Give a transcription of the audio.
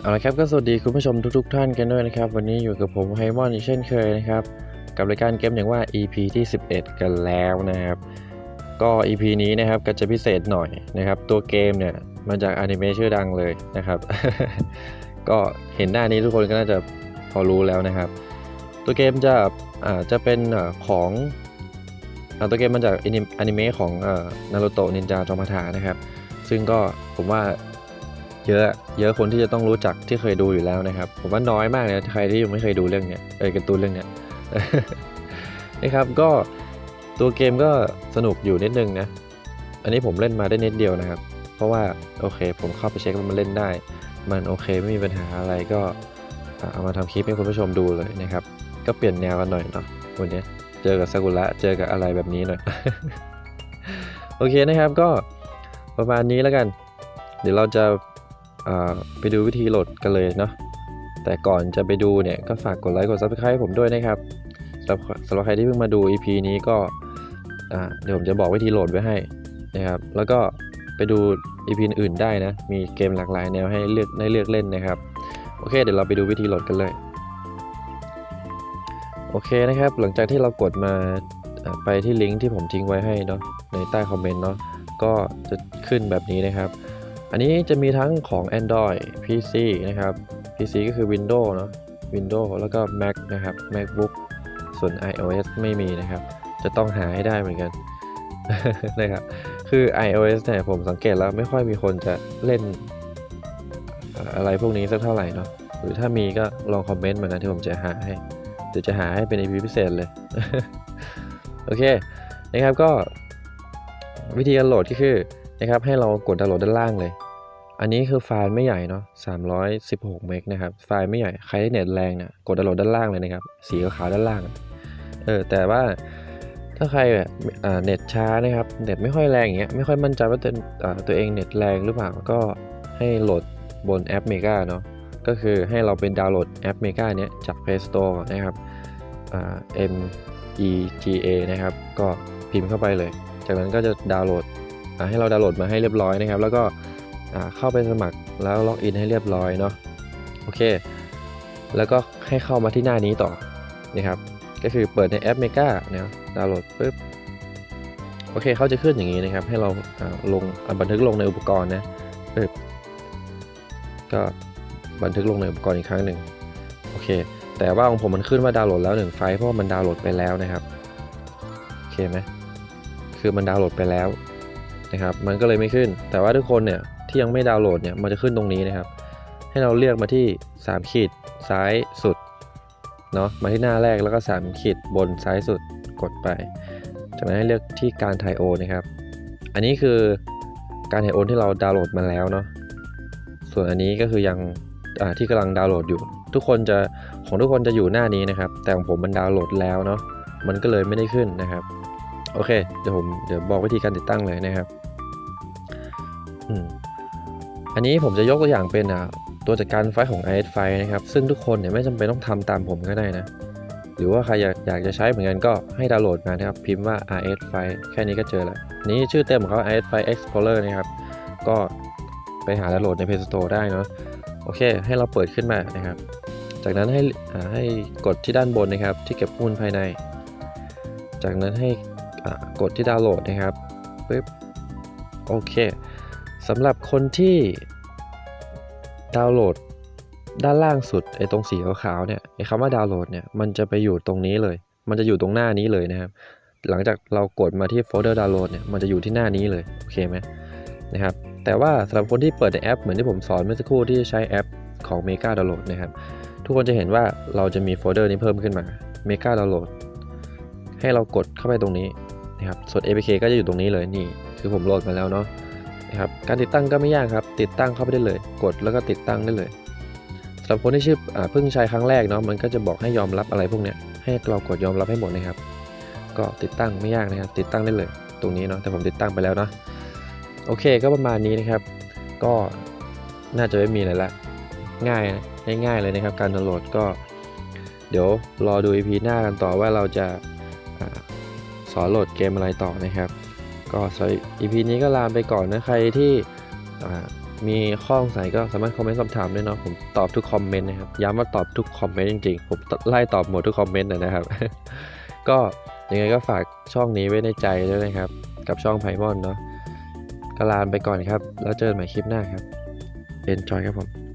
เอาละครับก็สวัสดีคุณผู้ชมทุกๆท่านกันด้วยนะครับ วันนี้อยู่กับผมไฮมอนอีกเช่นเคยนะครับ กับรายการเกมอย่างว่า EP ที่ 11 กันแล้วนะครับ ก็ EP นี้นะครับก็จะพิเศษหน่อยนะครับ ตัวเกมเนี่ยมาจากอนิเมะชื่อดังเลยนะครับ ก็เห็นหน้านี้ทุกคนก็น่าจะพอรู้แล้วนะครับ ตัวเกมจะอ่าจะเป็นของอตัวเกมมาจากอนิเมะของนารูโตะนินจาจอมพานะครับ ซึ่งก็ผมว่า เยอะ เยอะคนที่จะต้องรู้จักที่เคยดูอยู่แล้วนะครับ ผมว่าน้อยมากเลยใครที่ยังไม่เคยดูเรื่องเนี้ยเออการ์ตูนเรื่องเนี้ยนะครับก็ตัวเกมก็สนุกอยู่นิดนึงนะ อันนี้ผมเล่นมาได้นิดเดียวนะครับ เพราะว่าโอเค ผมเข้าไปเช็คมันเล่นได้ มันโอเคไม่มีปัญหาอะไรก็เอามาทำคลิปให้คุณผู้ชมดูเลยนะครับ ก็เปลี่ยนแนวกันหน่อยเนาะวันนี้เจอกับซากุระเจอกับอะไรแบบนี้หน่อย โอเคนะครับก็ประมาณนี้แล้วกัน เดี๋ยวเราจะ ไปดูวิธีโหลดกันเลยเนาะแต่ก่อนจะไปดูเนี่ยก็ฝากกดไลค์กด subscribe ให้ผมด้วยนะครับสำหรับสำหรับใครที่เพิ่งมาดู EP นี้ก็เดี๋ยวผมจะบอกวิธีโหลดไว้ให้นะครับแล้วก็ไปดู EP อื่นได้นะ มีเกมหลากหลายแนวให้เลือกได้เลือกเล่นนะครับ โอเค เดี๋ยวเราไปดูวิธีโหลดกันเลย โอเคนะครับ หลังจากที่เรากดมาไปที่ลิงก์ที่ผมทิ้งไว้ให้เนาะในใต้คอมเมนต์เนาะก็จะขึ้นแบบนี้นะครับ อันนี้จะมีทั้งของ Android PC นะครับ PC ก็คือ Windows เนาะ Windows แล้วก็ Mac นะครับ MacBook ส่วน iOS ไม่มีนะครับ จะต้องหาให้ได้เหมือนกันนะครับ คือ iOS เนี่ยผมสังเกตแล้วไม่ค่อยมีคนจะเล่นเอ่ออะไรพวกนี้สักเท่าไหร่เนาะ หรือถ้ามีก็ลองคอมเมนต์มานะที่ผมจะหาให้เดี๋ยวจะหาให้เป็น EP พิเศษเลย โอเคนะครับก็วิธีการโหลดก็คือ นะครับ ให้เรากดดาวน์โหลดด้านล่างเลย อันนี้คือไฟล์ไม่ใหญ่เนาะ316เมกนะครับ ไฟล์ไม่ใหญ่ ใครที่เน็ตแรงเนี่ยกดดาวน์โหลดด้านล่างเลยนะครับ สีขาวด้านล่าง เออ แต่ว่าถ้าใครแบบเน็ตช้านะครับ เน็ตไม่ค่อยแรงอย่างเงี้ย ไม่ค่อยมั่นใจว่าตัวตัวเองเน็ตแรงหรือเปล่า ก็ให้โหลดบนแอป Mega เนาะ ก็คือให้เราเป็นดาวน์โหลดแอป Mega เนี้ยจาก Play Store นะครับ M E G A นะครับ ก็พิมพ์เข้าไปเลย จากนั้นก็จะดาวน์โหลด ให้เราดาวน์โหลดมาให้เรียบร้อยนะครับ แล้วก็เข้าไปสมัครแล้วล็อกอินให้เรียบร้อยเนาะโอเค แล้วก็ให้เข้ามาที่หน้านี้ต่อนะครับก็คือเปิดในแอป Mega นะดาวน์โหลดปุ๊บโอเคเขาจะขึ้นอย่างนี้นะครับ ให้เราลงบันทึกลงในอุปกรณ์นะปึ๊บก็บันทึกลงในอุปกรณ์อีกครั้งหนึ่งโอเค แต่ว่าของผมมันขึ้นว่าดาวน์โหลดแล้วหนึ่งไฟล์เพราะมันดาวน์โหลดไปแล้วนะครับโอเคไหมคือมันดาวน์โหลดไปแล้ว นะครับ มันก็เลยไม่ขึ้น แต่ว่าทุกคนเนี่ยที่ยังไม่ดาวน์โหลดเนี่ยมันจะขึ้นตรงนี้นะครับ ให้เราเลือกมาที่ 3 ขีดซ้ายสุดเนาะมาที่หน้าแรกแล้วก็ 3 ขีดบนซ้ายสุดกดไปจากนั้นให้เลือกที่การถ่ายโอนนะครับ อันนี้คือการถ่ายโอนที่เราดาวน์โหลดมาแล้วเนาะส่วนอันนี้ก็คือยังที่กำลังดาวน์โหลดอยู่ ทุกคนจะของทุกคนจะอยู่หน้านี้นะครับ แต่ของผมมันดาวน์โหลดแล้วเนาะมันก็เลยไม่ได้ขึ้นนะครับ โอเค เดี๋ยวผมเดี๋ยวบอกวิธีการติดตั้งเลยนะครับอือันนี้ผมจะยกตัวอย่างเป็นอ่าตัวจัดการไฟของ IS ไฟนะครับ ซึ่งทุกคนเนี่ยไม่จำเป็นต้องทำตามผมก็ได้นะ หรือว่าใครอยากอยากจะใช้เหมือนกันก็ให้ดาวน์โหลดมานะครับ พิมพ์ว่า RS File แค่นี้ก็เจอแล้วนี่ชื่อเต็มของเขา RS File Explorer นะครับ ก็ไปหาดาวน์โหลดใน Play Store ได้เนาะโอเค ให้เราเปิดขึ้นมานะครับ จากนั้นให้อ่าให้กดที่ด้านบนนะครับ ที่เก็บข้อมูลภายใน จากนั้นให้ กดที่ดาวน์โหลดนะครับปึ๊บโอเคสำหรับคนที่ดาวน์โหลดด้านล่างสุดไอ้ตรงสีขาวๆเนี่ยไอ้คำว่าดาวน์โหลดเนี่ยมันจะไปอยู่ตรงนี้เลย มันจะอยู่ตรงหน้านี้เลยนะครับ หลังจากเรากดมาที่โฟลเดอร์ดาวน์โหลดเนี่ยมันจะอยู่ที่หน้านี้เลยโอเคไหมนะครับแต่ว่าสำหรับคนที่เปิดแอปเหมือนที่ผมสอนเมื่อสักครู่ที่ใช้แอปของ Mega Download นะครับ ทุกคนจะเห็นว่าเราจะมีโฟลเดอร์นี้เพิ่มขึ้นมา Mega Download ให้เรากดเข้าไปตรงนี้ นะครับส่วน APK ก็จะอยู่ตรงนี้เลยนี่ คือผมโหลดมาแล้วเนาะนะครับการติดตั้งก็ไม่ยากครับ ติดตั้งเข้าไปได้เลย กดแล้วก็ติดตั้งได้เลยสำหรับคนที่ชื่ออเพิ่งใช้ครั้งแรกเนาะมันก็จะบอกให้ยอมรับอะไรพวกเนี้ยให้เรากดยอมรับให้หมดนะครับ ก็ติดตั้งไม่ยากนะครับ ติดตั้งได้เลย ตรงนี้เนาะแต่ผมติดตั้งไปแล้วเนาะโอเคก็ประมาณนี้นะครับ ก็น่าจะไม่มีอะไรละง่ายนะง่ายๆเลยนะครับ การดาวน์โหลดก็ เดี๋ยวรอดู EP หน้ากันต่อว่าเราจะ สอนโหลดเกมอะไรต่อนะครับ ก็สำหรับ EP นี้ก็ลาไปก่อนนะใครที่มีข้อสงสัยก็สามารถคอมเมนต์สอบถามได้เนาะผมตอบทุกคอมเมนต์นะครับย้ำว่าตอบทุกคอมเมนต์จริงๆ ผมไล่ตอบหมดทุกคอมเมนต์เลยนะครับ ก็ยังไงก็ฝากช่องนี้ไว้ในใจด้วยนะครับ กับช่องไพมอนเนาะก็ลาไปก่อนครับ แล้วเจอกันใหม่คลิปหน้าครับ Enjoy ครับผม